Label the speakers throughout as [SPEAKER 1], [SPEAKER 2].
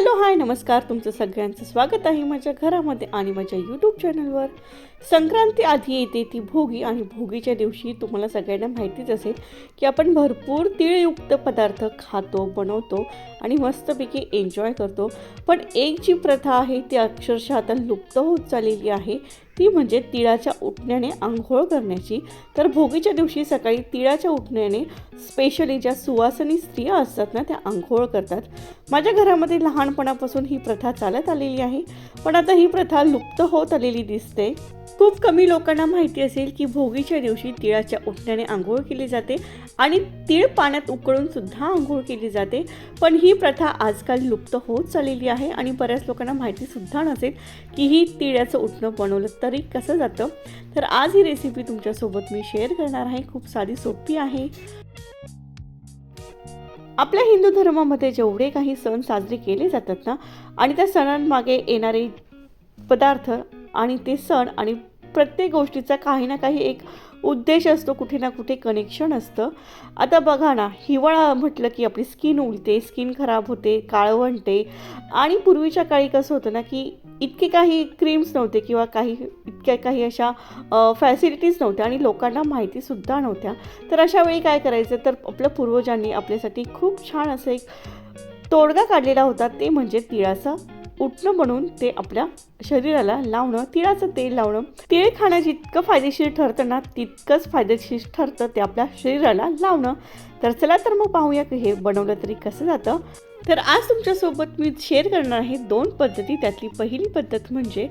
[SPEAKER 1] Hello hi नमस्कार. तुमचं सगळ्यांचं स्वागत आहे माझ्या घरामध्ये आणि माझ्या यूट्यूब चॅनलवर संक्रांती आधी येते ती भोगी आणि भोगीच्या दिवशी तुम्हाला सगळ्यांना माहितीच असेल की आपण भरपूर तिळयुक्त पदार्थ खातो बनवतो आणि मस्तपैकी एन्जॉय करतो. पण एक जी प्रथा आहे ती अक्षरशः आता लुप्त होत चाललेली आहे. ती म्हणजे तिळाच्या उठण्याने आंघोळ करण्याची. तर भोगीच्या दिवशी सकाळी तिळाच्या उठण्याने स्पेशली ज्या सुवासनी स्त्रिया असतात ना त्या आंघोळ करतात. माझ्या घरामध्ये लहानपणापासून ही प्रथा चालत आलेली आहे. पण आता ही प्रथा लुप्त होत आलेली दिसते. खूप कमी लोकांना माहिती असेल की भोगीच्या दिवशी तिळाच्या उठण्याने आंघोळ केली जाते आणि तीळ पाण्यात उकळून सुद्धा आंघोळ केली जाते. पण ही प्रथा आजकाल लुप्त होत चाललेली आहे आणि बऱ्याच लोकांना माहितीसुद्धा नसेल की ही तिळाचं उठणं बनवलं तरी कसं जातं. तर आज ही रेसिपी तुमच्यासोबत मी शेअर करणार आहे. खूप साधी सोपी आहे. आपल्या हिंदू धर्मामध्ये जेवढे काही सण साजरे केले जातात ना आणि त्या सणांमागे येणारे पदार्थ आणि ते सण आणि प्रत्येक गोष्टीचा काही ना काही एक उद्देश असतो कुठे ना कुठे कनेक्शन असतं. आता बघा ना हिवाळा म्हटलं की आपली स्किन उलते स्किन खराब होते काळवंटे आणि पूर्वीच्या काळी कसं होतं ना की इतके काही क्रीम्स नव्हते किंवा काही इतक्या काही अशा फॅसिलिटीज नव्हत्या आणि लोकांना माहितीसुद्धा नव्हत्या. तर अशा वेळी काय करायचं? तर आपल्या पूर्वजांनी आपल्यासाठी खूप छान असं एक तोडगा काढलेला होता ते म्हणजे तिळाचं उठणं म्हणून ते आपल्या शरीराला लावणं तिळाचं तेल लावणं. तिळ खाणं जितकं फायदेशीर ठरतं ना तितकंच फायदेशीर ठरतं ते आपल्या शरीराला लावणं. तर चला तर मग पाहूया की हे बनवलं तरी कसं जातं. तर आज तुमच्यासोबत मी शेअर करणार आहे दोन पद्धती. त्यातली पहिली पद्धत म्हणजे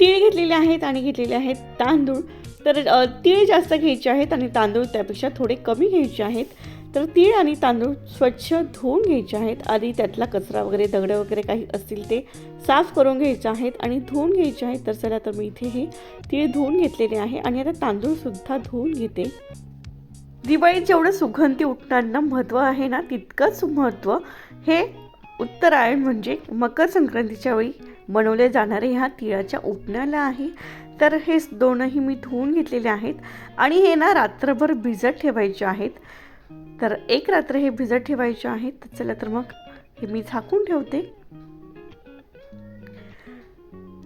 [SPEAKER 1] तीळ घेतलेले आहेत आणि घेतलेले आहेत तांदूळ. तर तीळ जास्त घ्यायचे आहेत आणि तांदूळ त्यापेक्षा थोडे कमी घ्यायचे आहेत. तर तीळ आणि तांदूळ स्वच्छ धुवून घ्यायचे आहेत. आधी त्यातला कचरा वगैरे दगडं वगैरे काही असतील ते साफ करून घ्यायचे आहेत आणि धुवून घ्यायचे आहेत. तर चला तर मी इथे हे तीळ धुवून घेतलेले आहे आणि आता तांदूळसुद्धा धुवून घेते. दिवाळीत जेवढं सुगंधी उठणांना महत्त्व आहे ना तितकंच महत्त्व. हे उत्तरायण म्हणजे मकर संक्रांतीच्या वेळी बनवले जाणारे ह्या तिळाच्या उठण्याला आहे. तर हे दोनही मी धुवून घेतलेले आहेत आणि हे ना रात्रभर भिजत ठेवायचे आहेत. तर एक रात्र हे भिजत ठेवायचे आहेत तर चला तर मग हे मी झाकून ठेवते.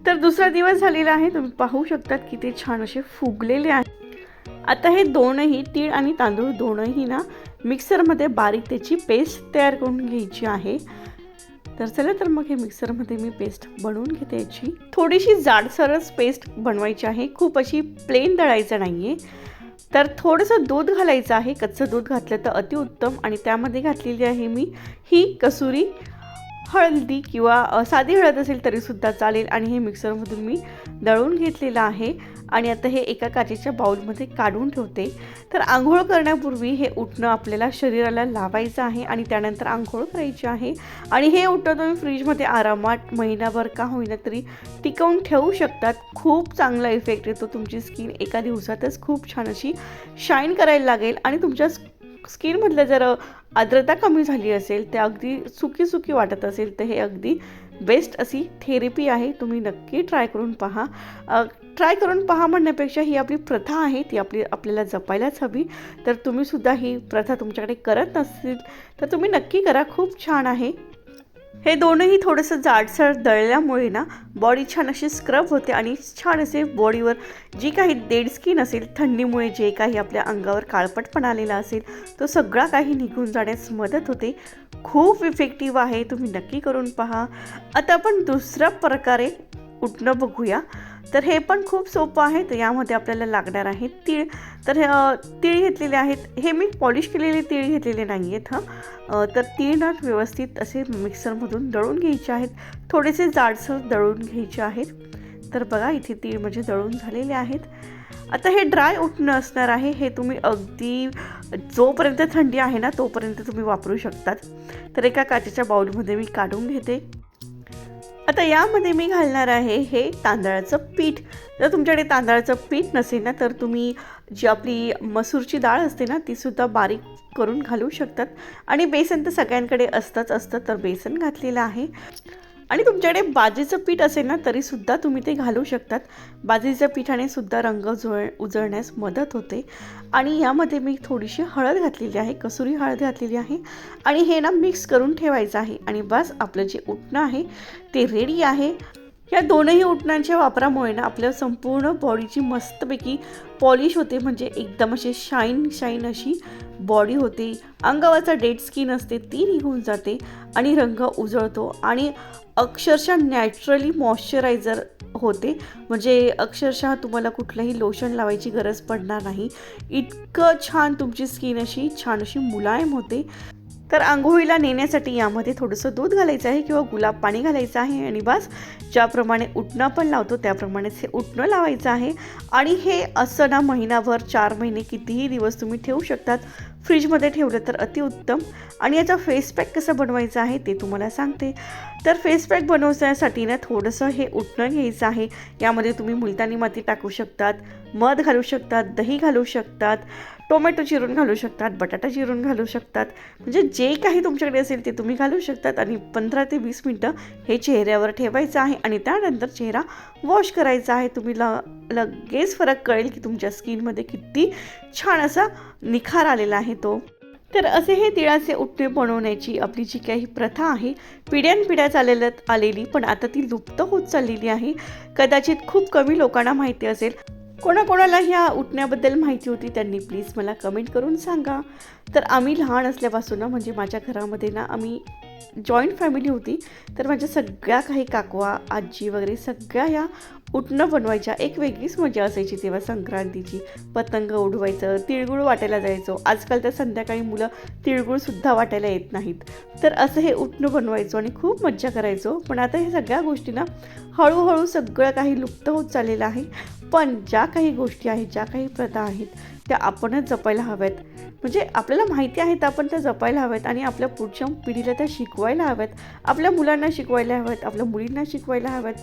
[SPEAKER 1] तर दुसरा दिवस झालेला आहे तुम्ही पाहू शकतात की ते छान असे फुगलेले आहे. आता हे दोनही तीळ आणि तांदूळ दोनही ना मिक्सरमध्ये बारीक त्याची पेस्ट तयार करून घ्यायची आहे. तर चला तर मग हे मिक्सरमध्ये मी पेस्ट बनवून घेते याची. थोडीशी जाडसरच पेस्ट बनवायची आहे खूप अशी प्लेन दळायचं नाही आहे तर थोडंसं दूध घालायचं आहे. कच्चं दूध घातलं तर अतिउत्तम आणि त्यामध्ये घातलेली आहे मी ही कसुरी. हळदी किंवा साधी हळद असेल तरीसुद्धा चालेल. आणि हे मिक्सरमधून मी दळून घेतलेलं आहे. आणि आता हे एका काचेच्या बाउलमध्ये काढून ठेवते. तर आंघोळ करण्यापूर्वी हे उठणं आपल्याला शरीराला लावायचं आहे आणि त्यानंतर आंघोळ करायची आहे. आणि हे उठणं तुम्ही फ्रीजमध्ये आरामात महिनाभर का होईना तरी टिकवून ठेवू शकतात. खूप चांगला इफेक्ट येतो तुमची स्किन. एका दिवसातच खूप छान अशी शाईन करायला लागेल. आणि तुमच्या स्किनमधलं जर आर्द्रता कमी झाली असेल ते अगदी सुकी सुकी वाटत असेल तर हे अगदी बेस्ट अशी थेरपी आहे. तुम्ही नक्की ट्राय करून पहा. ट्राय करून पहा म्हणण्यापेक्षा ही आपली प्रथा आहे ती आपली आपल्याला जपायलाच हवी. तर तुम्हीसुद्धा ही प्रथा तुमच्याकडे करत नसतील तर तुम्ही नक्की करा. खूप छान आहे. हे दोनही थोडंसं जाडसर दळल्यामुळे ना बॉडी छान अशी स्क्रब होते आणि छान असे बॉडीवर जी काही डेड स्किन असेल थंडीमुळे जे काही आपल्या अंगावर काळपटपणा आलेला असेल तो सगळा काही निघून जाण्यास मदत होते. खूप इफेक्टिव्ह आहे तुम्ही नक्की करून पहा. आता आपण दुसऱ्या प्रकारे उठणं बघूया. तर हे पण खूप सोपं आहे तर यामध्ये आपल्याला लागणार आहे तीळ. तर हे, तीळ घेतलेले आहेत. हे मी पॉलिश केलेले तीळ घेतलेले नाही आहेत हां. तर तीळ ना व्यवस्थित असे मिक्सरमधून दळून घ्यायचे आहेत. थोडेसे जाडसर दळून घ्यायचे आहेत. तर बघा इथे तीळ म्हणजे दळून झालेले आहेत. आता हे ड्राय उठणं असणार आहे हे तुम्ही अगदी जोपर्यंत थंडी आहे ना तोपर्यंत तुम्ही वापरू शकतात. तर एका काचेच्या बाऊलमध्ये मी काढून घेते. आता यामध्ये मी घालणार आहे हे तांदळाचं पीठ. जर तुमच्याकडे तांदळाचं पीठ नसेल ना तर तुम्ही जी आपली मसूरची डाळ असते ना तीसुद्धा बारीक करून घालू शकतात. आणि बेसन तर सगळ्यांकडे असतंच असतं तर बेसन घातलेलं आहे. आणि तुमच्याकडे बाजेचं पीठ असेल ना तरीसुद्धा तुम्ही ते घालू शकतात. बाजेच्या पिठाने सुद्धा रंग जुळ उजळण्यास मदत होते. आणि यामध्ये मी थोडीशी हळद घातलेली आहे कसुरी हळद घातलेली आहे. आणि हे ना मिक्स करून ठेवायचं आहे. आणि बस आपलं जे उठणं आहे ते रेडी आहे. या दोनही उटणांच्या वापरामुळे ना आपल्या संपूर्ण बॉडीची मस्तपैकी पॉलिश होते. म्हणजे एकदम अशी शाईन शाईन अशी बॉडी होते. अंगावरचा डेड स्किन असते ती निघून जाते आणि रंग उजळतो आणि अक्षरशः नॅचरली मॉइश्चरायझर होते. म्हणजे अक्षरशः तुम्हाला कुठलंही लोशन लावायची गरज पडणार नाही. इतकं छान तुमची स्किन अशी छान अशी मुलायम होते. तर आंघोळीला नेण्यासाठी यामध्ये थोडंसं दूध घालायचं आहे किंवा गुलाब पाणी घालायचं आहे आणि बस ज्याप्रमाणे उठणं पण लावतो त्याप्रमाणेच हे उठणं लावायचं आहे. आणि हे असं ना महिनाभर चार महिने कितीही दिवस तुम्ही ठेवू शकतात. फ्रीजमध्ये ठेवलं तर अतिउत्तम आणि याचा फेस पॅक कसं बनवायचं आहे ते तुम्हाला सांगते. तर फेस पॅक बनवण्यासाठी ना थोडंसं हे उठणं घ्यायचं आहे. यामध्ये तुम्ही मुलतानी माती टाकू शकतात मध घालू शकतात दही घालू शकतात. टोमॅटो चिरून घालू शकतात बटाटा चिरून घालू शकतात. म्हणजे जे काही तुमच्याकडे असेल ते तुम्ही घालू शकतात आणि पंधरा ते वीस मिनटं हे चेहऱ्यावर ठेवायचं आहे आणि त्यानंतर चेहरा वॉश करायचा आहे. तुम्ही ल लगेच फरक कळेल की तुमच्या स्किनमध्ये किती छान असा निखार आलेला आहे तो. तर असे हे तिळाचे उठणे बनवण्याची आपली जी काही प्रथा आहे पिढ्यानपिढ्या चालेल आलेली पण आता ती लुप्त होत चाललेली आहे. कदाचित खूप कमी लोकांना माहिती असेल कोणाकोणाला ह्या उठण्याबद्दल माहिती होती त्यांनी प्लीज मला कमेंट करून सांगा. तर आम्ही लहान असल्यापासून ना म्हणजे माझ्या घरामध्ये ना आम्ही जॉईंट फॅमिली होती. तर माझ्या सगळ्या काही काकवा आजी वगैरे सगळ्या ह्या उठणं बनवायच्या. एक वेगळीच मजा असायची तेव्हा संक्रांतीची. पतंग उडवायचं तिळगुळ वाटायला जायचो. आजकाल तर संध्याकाळी मुलं तिळगुळसुद्धा वाटायला येत नाहीत. तर असं हे उठणं बनवायचो आणि खूप मज्जा करायचो. पण आता हे सगळ्या गोष्टींना हळूहळू सगळं काही लुप्त होत चाललेलं आहे. पण ज्या काही गोष्टी आहेत ज्या काही प्रथा आहेत त्या आपणच जपायला हव्यात. म्हणजे आपल्याला माहिती आहेत तर आपण त्या जपायला हव्यात आणि आपल्या पुढच्या पिढीला त्या शिकवायला हव्यात. आपल्या मुलांना शिकवायला हव्यात आपल्या मुलींना शिकवायला हव्यात.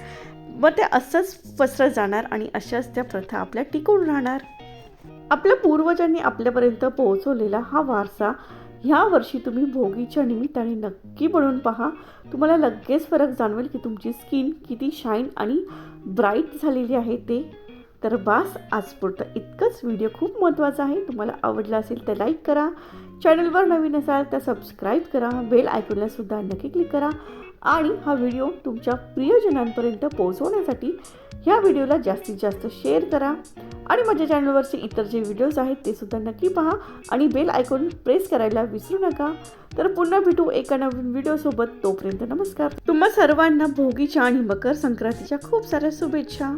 [SPEAKER 1] मग ते असंच पसरत जाणार आणि अशाच त्या प्रथा आपल्या टिकून राहणार. आपल्या पूर्वजांनी आपल्यापर्यंत पोहोचवलेला हा वारसा ह्या वर्षी तुम्ही भोगीच्या निमित्ताने नक्की बनवून पहा. तुम्हाला लगेच फरक जाणवेल की तुमची स्किन किती शाईन आणि ब्राईट झालेली आहे ते. तर बास आजपुरतं इतकंच. व्हिडिओ खूप महत्त्वाचा आहे. तुम्हाला आवडला असेल तर लाईक करा. चॅनलवर नवीन असाल तर सबस्क्राईब करा. बेल आयकॉनला सुद्धा नक्की क्लिक करा. आणि हा व्हिडिओ तुमच्या प्रियजनांपर्यंत पोहोचवण्यासाठी ह्या व्हिडिओला जास्तीत जास्त शेअर करा. आणि माझ्या चॅनलवरचे इतर जे व्हिडिओज आहेत ते सुद्धा नक्की पहा. आणि बेल आयकॉन प्रेस करायला विसरू नका. तर पुन्हा भेटू एका नवीन व्हिडिओसोबत. तोपर्यंत नमस्कार. तुम्हा सर्वांना भोगीच्या आणि मकर संक्रांतीच्या खूप साऱ्या शुभेच्छा.